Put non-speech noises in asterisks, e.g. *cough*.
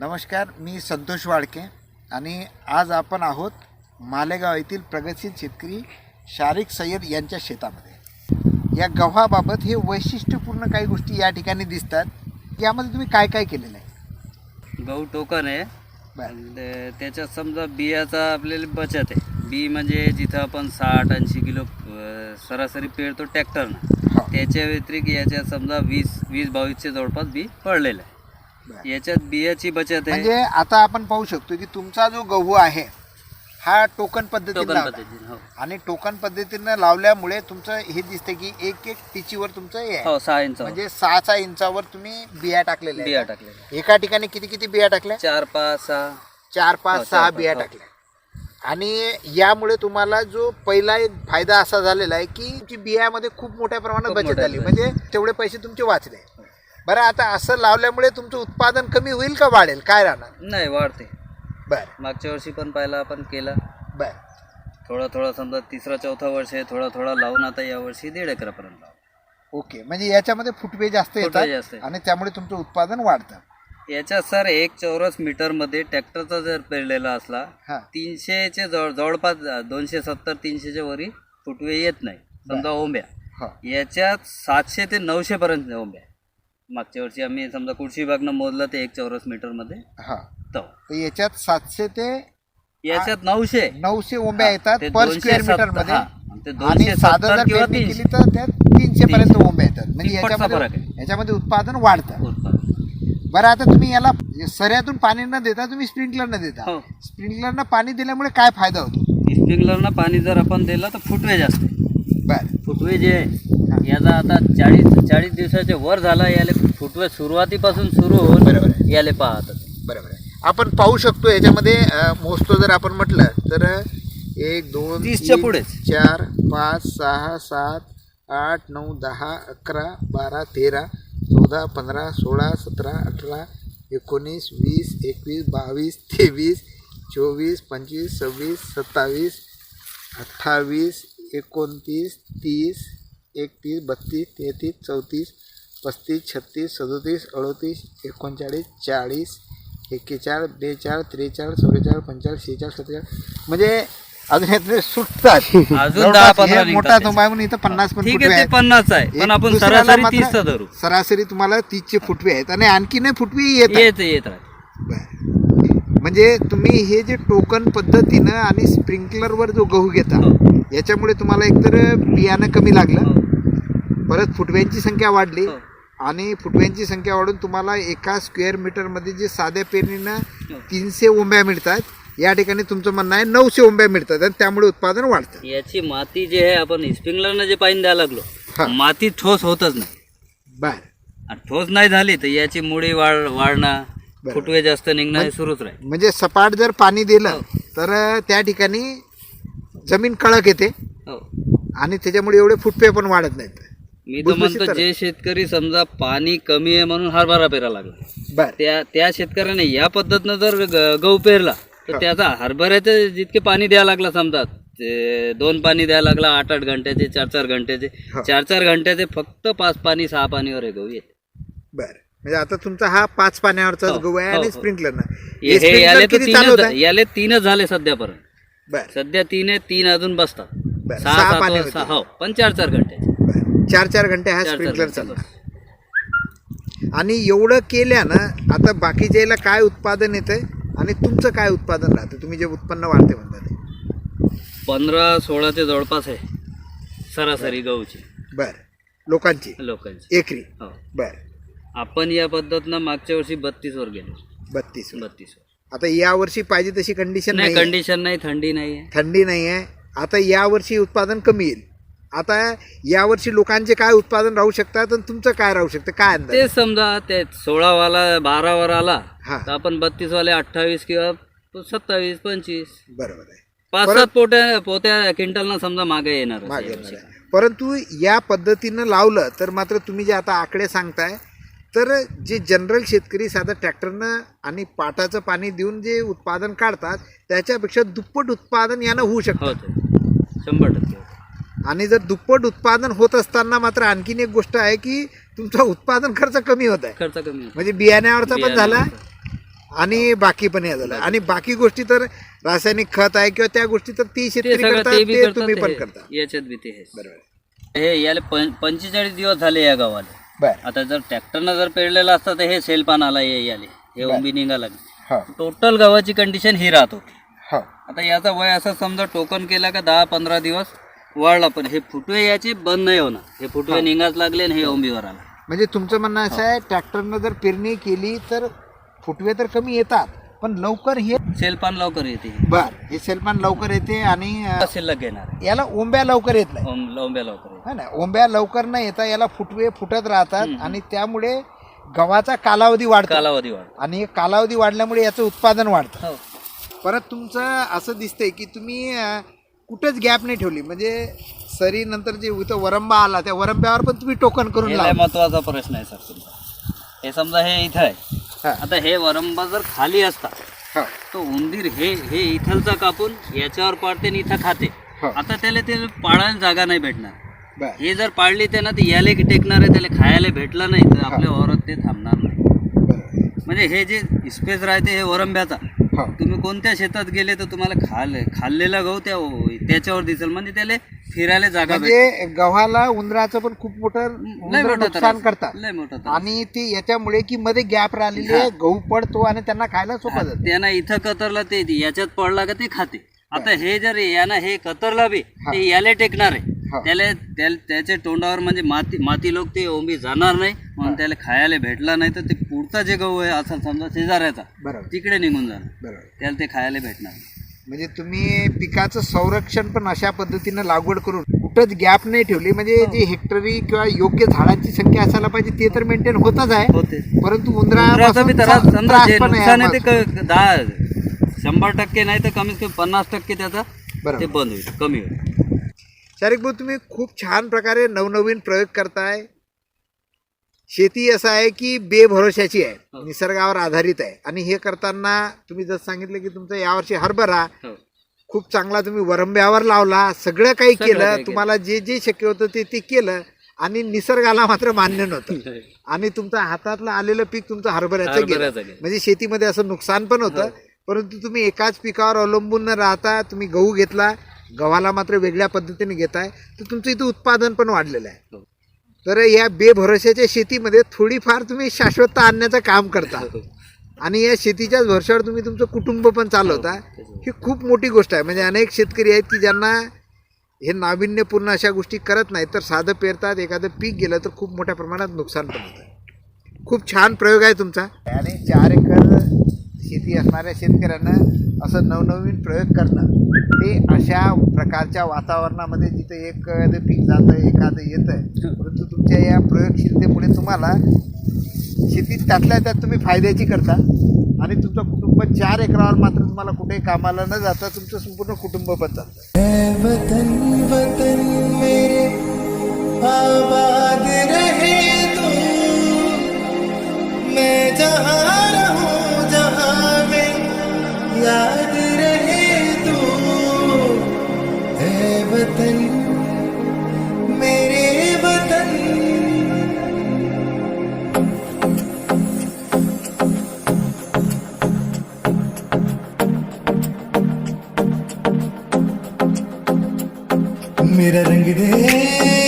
नमस्कार मी संतोष वाडके आणि आज आपण आहोत मालेगाव येथील प्रगतशील शेतकरी शारिक सय्यद यांच्या शेतामध्ये. या गव्हाबाबत हे वैशिष्ट्यपूर्ण काही गोष्टी या ठिकाणी दिसतात. यामध्ये तुम्ही काय काय केलेलं आहे? गहू टोकन आहे. बरं. त्याच्यात समजा बियाचा आपल्याला बचत आहे. बी म्हणजे जिथं आपण साठ ऐंशी किलो सरासरी पेरतो ट्रॅक्टरनं. हो. त्याच्या व्यतिरिक्त याच्यात समजा वीस वीस बावीसच्या जवळपास बी पडलेलं आहे. याच्यात बियाची बचत आहे. म्हणजे आता आपण पाहू शकतो की तुमचा जो गहू आहे हा टोकन पद्धतीने टोकन लावला. पद्धतीने हो. आणि टोकन पद्धतीनं लावल्यामुळे तुमचं हे दिसतं की एक एक टिचीवर तुमचं हे आहे. हो सहा इंच. म्हणजे सहा सहा इंचावर तुम्ही बिया टाकलेल्या बिया आहेत. टाकलेल्या एका ठिकाणी किती किती बिया टाकल्या? चार पाच सहा. चार हो, पाच चार सहा पाच, बिया हो. टाकल्या. आणि यामुळे तुम्हाला जो पहिला एक फायदा असा झालेला आहे की तुमची बियामध्ये खूप मोठ्या प्रमाणात खूप बचत मोठ्या झाली. म्हणजे तेवढे पैसे तुमचे वाचले. बरं आता असं लावल्यामुळे तुमचं उत्पादन कमी होईल का वाढेल? काय राहणार? नाही वाढते. बर. मागच्या वर्षी पण पाहिला आपण केला. बर. थोडा थोडा समजा तिसरा चौथा वर्ष आहे थोडा थोडा लावून आता यावर्षी दीड एकरापर्यंत लावू. ओके. म्हणजे याच्यामध्ये फुटवे जास्त फुटवे येतात जास्त आहे. आणि त्यामुळे तुमचं उत्पादन वाढतं. याच्यात सर एक चौरस मीटरमध्ये ट्रॅक्टरचा जर पेरलेला असला हां. तीनशेचे जवळ जवळपास दोनशे सत्तर तीनशेच्या वरी फुटवे येत नाही. समजा ओंब्या. हो. याच्यात सातशे ते नऊशे पर्यंत ओंब्या. मागच्या वर्षी आम्ही समजा कृषी विभागनं मोजलं ते एक चौरस मीटरमध्ये. हा. तो. तर याच्यात सातशे ते याच्यात नऊशे. नऊशे ओंब्या येतात ते पर स्क्वेअर मीटरमध्ये हा. ते आणि दोनशे साधं सत्तर जर किंवा पेरणी तीनशे. केली तर त्यात तीनशे. पर्यंत ओंब्या येतात. म्हणजे तिप्पटचा फरक याच्यामध्ये आहे. याच्यामध्ये उत्पादन वाढतं. उत्पादन. बरं आता तुम्ही याला सऱ्यातून पाणी न देता तुम्ही स्प्रिंकलर न देता. हो. स्प्रिंकलरनं पाणी दिल्यामुळे काय फायदा होतो? स्प्रिंकलरनं पाणी जर आपण दिलं तर फुटवे जास्त. बर फुटवे जे आहे याचा आता चाळीस चाळीस दिवसाच्या वर झाला याले फुटवे सुरुवातीपासून सुरू बरोबर होऊन आहे. याले पाहतात बरोबर आहे आपण पाहू शकतो याच्यामध्ये अं, मोजतो जर आपण म्हटलं तर एक दोन तीसच्या तीन, पुढेच. चार पाच सहा सात आठ नऊ दहा अकरा बारा तेरा चौदा पंधरा सोळा सतरा अठरा एकोणीस वीस एकवीस बावीस तेवीस चोवीस पंचवीस सव्वीस सत्तावीस अठ्ठावीस एकोणतीस तीस एकतीस बत्तीस तेहतीस चौतीस पस्तीस छत्तीस सदोतीस अडोतीस एकोणचाळीस चाळीस एक्केचाळीस बेचाळीस त्रेचाळीस चौवेचाळीस पंचेचाळीस शेहेचाळीस सत्तेचाळीस म्हणजे अजून यातले सुटतात *laughs* अजून जवळपास दहा पंधरा निघतात मोठा. तुंबा आहे म्हणून इथं पन्नास पण ठीक फुटवे आहे ते आहेत पन्नास आहे एक पण आपण दुसऱ्याला सरासरी मात्र तीसचा धरू सरासरी तुम्हाला तीसचे फुटवे आहेत आणि आणखी नाही फुटवे येत आहेत. येत येत राहते बरं. म्हणजे तुम्ही हे जे टोकन पद्धतीनं आणि स्प्रिंकलरवर जो गहू घेता हो. याच्यामुळे तुम्हाला एकतर बियाणं कमी लागलं हो. परत फुटव्यांची संख्या वाढली हो. आणि फुटव्यांची संख्या वाढून तुम्हाला एका स्क्वेअर मीटरमध्ये जे साध्या पेरणीनं. तीनशे ओंब्या मिळतात या ठिकाणी तुमचं म्हणणं आहे नऊशे ओंब्या मिळतात आणि त्यामुळे उत्पादन वाढतं याची माती जे आहे आपण स्प्रिंकलरनं जे पाणी द्यायला. लागलो माती ठोस होतच नाही बर ठोस नाही झाली तर याची मुळी वाढ वाढणं. फुटवे जास्त निघणं हे सुरूच राहील. म्हणजे सपाट जर पाणी दिलं हो. तर त्या ठिकाणी जमीन कडक येते. हो. आणि त्याच्यामुळे एवढे फुटवे पण वाढत नाहीत. मी तर भुसभुशीत म्हणतो तर- जे शेतकरी समजा पाणी कमी आहे म्हणून हरभरा पेरा लागला बर. त्या त्या शेतकऱ्याने या पद्धतीनं जर ग- गहू पेरला तर हा. त्याचा हरभऱ्याचे जितके पाणी द्यायला लागला समजा ते दोन पाणी द्यायला लागला आठ आठ घंट्याचे चार चार घंट्याचे हा. चार चार घंट्याचे फक्त पाच पाणी सहा पाणीवर हे गहू येते. बर. म्हणजे आता तुमचा हा पाच पाण्यावरचा हो, गहू आहे आणि हो. स्प्रिंकलर हे हे याले तर किती चालू तीनच होत याले तीनच झाले सध्यापर्यंत. बर. सध्या तीन आहे तीन अजून बसतात. बरं. सहा सात पाणी वाजता. होते. हो पण चार चार बर. चार चार घंटे हा चार चार स्प्रिंकलर घंटे चालणार बस. आणि एवढं केल्यानं आता बाकीच्या याला काय उत्पादन येतंय? आणि तुमचं काय उत्पादन राहतं? तुम्ही जे उत्पन्न वाढते म्हणता ते. पंधरा सोळाचे जवळपास आहे. सरासरी गहूची. बर. लोकांची. लोकांची. एकरी. हो. बर. आपण या पद्धतीनं मागच्या वर्षी बत्तीस वर गेलो. बत्तीस बत्तीस वर आता या वर्षी पाहिजे तशी कंडिशन नाही नाही कंडिशन नाही थंडी नाही आहे थंडी नाही आहे आता या वर्षी उत्पादन कमी येईल. आता यावर्षी लोकांचे काय उत्पादन राहू शकतात आणि तुमचं काय राहू शकतं? काय अंदाज? ते समजा ते सोळा वाला बारा वर आला हा. तर आपण बत्तीस वाले अठ्ठावीस किंवा सत्तावीस पंचवीस. बरोबर आहे. पाच सात पोट्या पोत्या क्विंटलना समजा मागे येणार मागे येणार आहे. परंतु या पद्धतीनं लावलं तर मात्र तुम्ही जे आता आकडे सांगताय तर जे जनरल शेतकरी साधं ट्रॅक्टरनं आणि पाटाचं पाणी देऊन जे उत्पादन काढतात त्याच्यापेक्षा दुप्पट उत्पादन यानं होऊ शकतं. शंभर टक्के आणि जर दुप्पट उत्पादन होत असताना मात्र आणखीन एक गोष्ट आहे की तुमचा उत्पादन खर्च कमी होत आहे. खर्च कमी. म्हणजे बियाण्यावरचा पण झाला. आणि बाकी पण हे झालं. आणि बाकी गोष्टी तर रासायनिक खत आहे किंवा त्या गोष्टी तर ती शेतकरी करतात ते तुम्ही पण करता. याच्यात बी ते हे बरोबर. हे याला पंचेचाळीस दिवस झाले या गावाला. बर. आता जर ट्रॅक्टरनं जर पेरलेलं असतं तर हे सेलपान आला ये याले. हे ओंबी निघाला. हो. टोटल गावाची कंडिशन ही राहत होती. हो. आता याचा वय असं समजा टोकन केला का दहा पंधरा दिवस वाढला पण हे फुटवे याचे बंद नाही होणार. हे फुटवे निघाच लागले आणि हे ओंबीवर आला म्हणजे तुमचं म्हणणं असं आहे ट्रॅक्टरनं जर पेरणी केली तर फुटवे तर कमी येतात पण लवकर हे सेलपान लवकर येते. बर हे सेलपान लवकर येते आणि अं, शिल्लक घेणार. याला ओंब्या लवकर येत नाही. ओंब- ओंब्या लवकर येते. है ना? ओंब्या लवकर न येता याला फुटवे फुटत राहतात आणि त्यामुळे गव्हाचा कालावधी वाढतो. कालावधी वाढ आणि कालावधी वाढल्यामुळे याचं उत्पादन वाढतं. हो. परत तुमचं असं दिसतंय की तुम्ही अं, कुठंच गॅप नाही ठेवली. म्हणजे सरी नंतर जे इथं वरंबा आला त्या वरंब्यावर पण तुम्ही टोकन करून हे लय लावलं महत्त्वाचा प्रश्न आहे सर तुमचा. हे समजा हे इथं आहे. हा. आता हे वरंबा जर खाली असता. तो उंदीर हे हे इथलचा कापून याच्यावर पाडते आणि इथं खाते. आता त्याला ते पाळायला जागा नाही भेटणार. हे जर पाळली ते ना ते याले टेकणार आहे त्याला खायला भेटलं नाही तर आपल्या वावरात ते थांबणार नाही. म्हणजे हे जे स्पेस राहते हे वरंब्याचा. तुम्ही कोणत्या शेतात गेले तर तुम्हाला खाल खाल्लेला गहू त्या त्याच्यावर दिसेल. म्हणजे त्याला फिरायला जागा म्हणजे गव्हाला उंदराचं पण खूप मोठं लय उंदरं मोठा नुकसान त्रास. करतात. लय मोठा त्रास. आणि ते याच्यामुळे की मध्ये गॅप राहिलेली आहे गहू पडतो आणि त्यांना खायला सोपं जातं. त्यांना इथं कतरला ते याच्यात पडला का ते खाते. आता हे जर यानं हे कतरला बी ते याले टेकणार आहे. हा. त्याला त्याला त्याच्या तोंडावर म्हणजे माती माती लोक ते ओंबी जाणार नाही. म्हणून त्याला खायला भेटला नाही तर ते पुढचा जे गहू आहे असं समजा शेजाऱ्याचा बरोबर. तिकडे निघून जाणार. बरोबर. त्याला ते खायला भेटणार नाही. म्हणजे तुम्ही पिकाचं संरक्षण पण अशा पद्धतीनं लागवड करून कुठंच गॅप नाही ठेवली. म्हणजे जी हेक्टरी किंवा योग्य झाडांची संख्या असायला पाहिजे ते तर मेंटेन होतच आहे. होते. परंतु ते शंभर टक्के नाही तर कमीत कमी पन्नास टक्के त्याचा ते बरोबर बंद होईल कमी होईल. शारिक भाऊ तुम्ही खूप छान प्रकारे नवनवीन प्रयोग करताय. शेती असं आहे की बेभरोशाची आहे हो. निसर्गावर आधारित आहे आणि हे करताना तुम्ही जसं सांगितलं की तुमचा यावर्षी हरभरा हो. खूप चांगला तुम्ही वरंब्यावर लावला सगळं काही केलं. तुम्हाला जे जे शक्य होतं ते ते केलं आणि निसर्गाला मात्र मान्य नव्हतं *laughs* आणि तुमचं हातातलं आलेलं पीक तुमचं हरभऱ्याचं गेलं. म्हणजे शेतीमध्ये असं नुकसान पण होतं परंतु तुम्ही एकाच पिकावर अवलंबून न राहता तुम्ही गहू घेतला गव्हाला मात्र वेगळ्या पद्धतीने घेताय तर तुमचं इथं उत्पादन पण वाढलेलं आहे हो. तर या बेभरोशाच्या शेतीमध्ये थोडीफार तुम्ही शाश्वतता आणण्याचं काम करता. आणि या शेतीच्याच भरशावर तुम्ही तुमचं कुटुंब पण चालवता. ही खूप मोठी गोष्ट आहे. म्हणजे अनेक शेतकरी आहेत की ज्यांना हे नाविन्यपूर्ण अशा गोष्टी करत नाहीत तर साधं पेरतात एखादं पीक गेलं तर खूप मोठ्या प्रमाणात नुकसान पण होतं खूप छान प्रयोग आहे तुमचा. आणि चार एकर शेती असणाऱ्या शेतकऱ्यांना असं नवनवीन प्रयोग करणं ते अशा प्रकारच्या वातावरणामध्ये जिथं एखादं पीक जातं एखादं येतं परंतु तुमच्या या प्रयोगशीलतेमुळे तुम्हाला शेतीत त्यातल्या त्यात तुम्ही फायद्याची करता आणि तुमचं कुटुंब चार एकरावर मात्र तुम्हाला कुठेही कामाला न जाता तुमचं संपूर्ण कुटुंब पण चालतं. மிரருங்குதே.